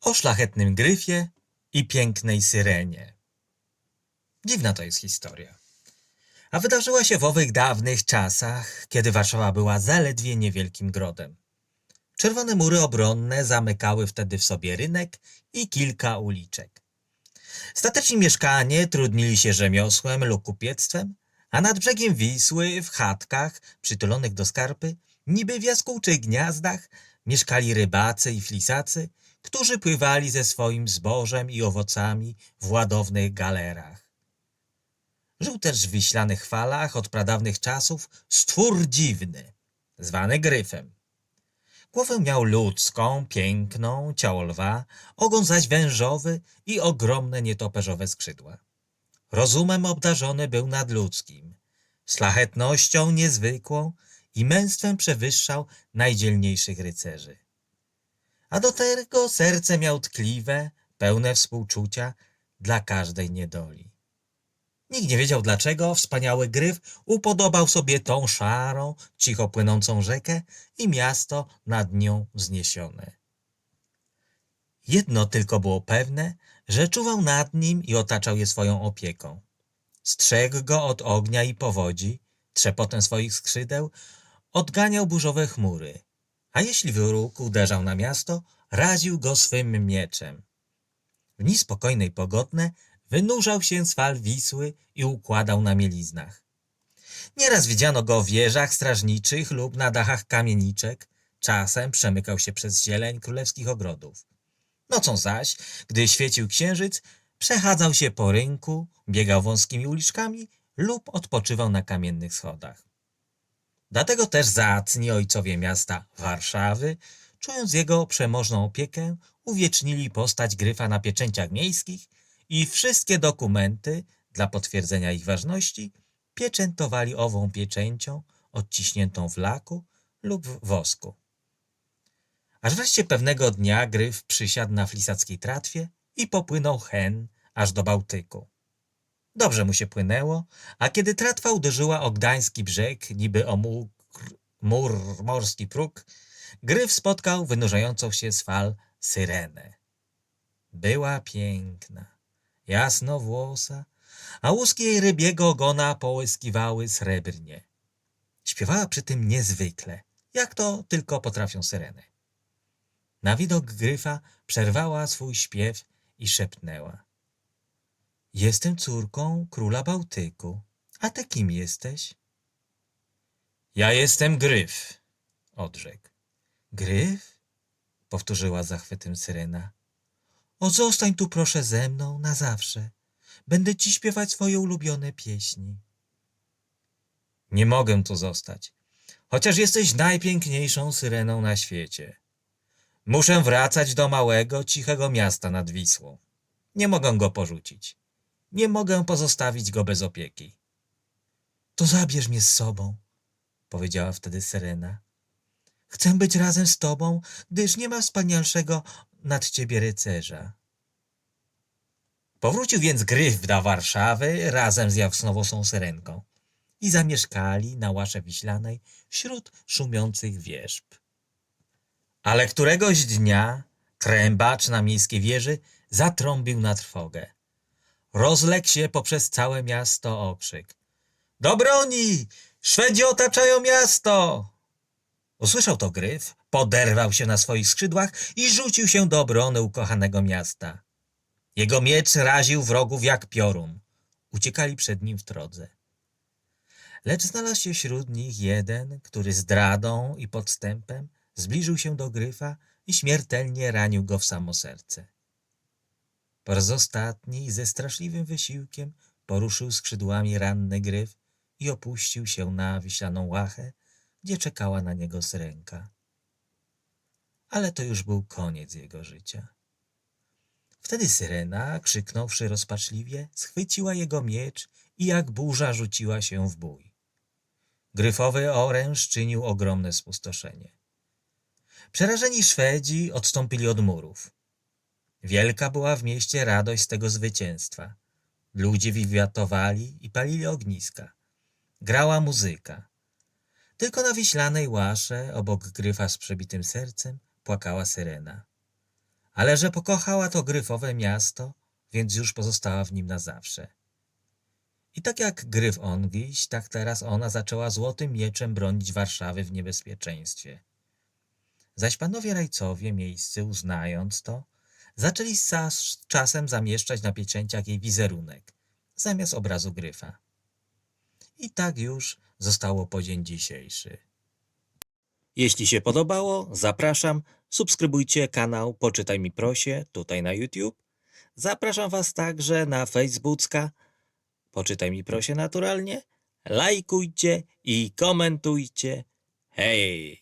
o szlachetnym gryfie i pięknej syrenie. Dziwna to jest historia. A wydarzyła się w owych dawnych czasach, kiedy Warszawa była zaledwie niewielkim grodem. Czerwone mury obronne zamykały wtedy w sobie rynek i kilka uliczek. Stateczni mieszkanie trudnili się rzemiosłem lub kupiectwem, a nad brzegiem Wisły, w chatkach przytulonych do skarpy, niby w jaskółczych gniazdach, mieszkali rybacy i flisacy, którzy pływali ze swoim zbożem i owocami w ładownych galerach. Żył też w wiślanych falach od pradawnych czasów stwór dziwny, zwany gryfem. Głowę miał ludzką, piękną, ciało lwa, ogon zaś wężowy i ogromne nietoperzowe skrzydła. Rozumem obdarzony był nadludzkim, szlachetnością niezwykłą i męstwem przewyższał najdzielniejszych rycerzy. A do tego serce miał tkliwe, pełne współczucia dla każdej niedoli. Nikt nie wiedział dlaczego wspaniały gryf upodobał sobie tą szarą, cicho płynącą rzekę i miasto nad nią wzniesione. Jedno tylko było pewne, że czuwał nad nim i otaczał je swoją opieką. Strzegł go od ognia i powodzi, trzepotem swoich skrzydeł, odganiał burzowe chmury, a jeśli wróg uderzał na miasto, raził go swym mieczem. W dni spokojne i pogodne wynurzał się z fal Wisły i układał na mieliznach. Nieraz widziano go w wieżach strażniczych lub na dachach kamieniczek, czasem przemykał się przez zieleń królewskich ogrodów. Nocą zaś, gdy świecił księżyc, przechadzał się po rynku, biegał wąskimi uliczkami lub odpoczywał na kamiennych schodach. Dlatego też zacni ojcowie miasta Warszawy, czując jego przemożną opiekę, uwiecznili postać gryfa na pieczęciach miejskich i wszystkie dokumenty, dla potwierdzenia ich ważności, pieczętowali ową pieczęcią odciśniętą w laku lub w wosku. Aż wreszcie pewnego dnia gryf przysiadł na flisackiej tratwie i popłynął hen aż do Bałtyku. Dobrze mu się płynęło, a kiedy tratwa uderzyła o gdański brzeg, niby o mur, mur morski próg, gryf spotkał wynurzającą się z fal syrenę. Była piękna, jasnowłosa, a łuski jej rybiego ogona połyskiwały srebrnie. Śpiewała przy tym niezwykle, jak to tylko potrafią syreny. Na widok gryfa przerwała swój śpiew i szepnęła. Jestem córką króla Bałtyku. A ty kim jesteś? Ja jestem gryf, odrzekł. Gryf? Powtórzyła zachwytem syrena. O, zostań tu proszę ze mną na zawsze. Będę ci śpiewać swoje ulubione pieśni. Nie mogę tu zostać, chociaż jesteś najpiękniejszą syreną na świecie. Muszę wracać do małego, cichego miasta nad Wisłą. Nie mogę go porzucić. Nie mogę pozostawić go bez opieki. To zabierz mnie z sobą, powiedziała wtedy Syrena. Chcę być razem z tobą, gdyż nie ma wspanialszego nad ciebie rycerza. Powrócił więc Gryf do Warszawy razem z jasnowłosą Syrenką i zamieszkali na Łasze Wiślanej wśród szumiących wierzb. Ale któregoś dnia trębacz na miejskiej wieży zatrąbił na trwogę. Rozległ się poprzez całe miasto okrzyk. Do broni! Szwedzi otaczają miasto! Usłyszał to Gryf, poderwał się na swoich skrzydłach i rzucił się do obrony ukochanego miasta. Jego miecz raził wrogów jak piorun. Uciekali przed nim w drodze. Lecz znalazł się wśród nich jeden, który zdradą i podstępem zbliżył się do Gryfa i śmiertelnie ranił go w samo serce. Po raz ostatni ze straszliwym wysiłkiem poruszył skrzydłami ranny gryf i opuścił się na wiślaną łachę, gdzie czekała na niego syrenka. Ale to już był koniec jego życia. Wtedy syrena, krzyknąwszy rozpaczliwie, schwyciła jego miecz i jak burza rzuciła się w bój. Gryfowy oręż czynił ogromne spustoszenie. Przerażeni Szwedzi odstąpili od murów. Wielka była w mieście radość z tego zwycięstwa. Ludzie wiwiatowali i palili ogniska. Grała muzyka. Tylko na wiślanej łasze, obok gryfa z przebitym sercem, płakała syrena. ale że pokochała to gryfowe miasto, więc już pozostała w nim na zawsze. I tak jak gryf ongiś, tak teraz ona zaczęła złotym mieczem bronić Warszawy w niebezpieczeństwie. Zaś panowie rajcowie miejscy, uznając to, zaczęli z czas- czasem zamieszczać na pieczęciach jej wizerunek, zamiast obrazu gryfa. I tak już zostało po dzień dzisiejszy. Jeśli się podobało, zapraszam, subskrybujcie kanał Poczytaj mi prosie tutaj na YouTube. Zapraszam Was także na Facebooka, Poczytaj mi prosie naturalnie. Lajkujcie i komentujcie. Hej!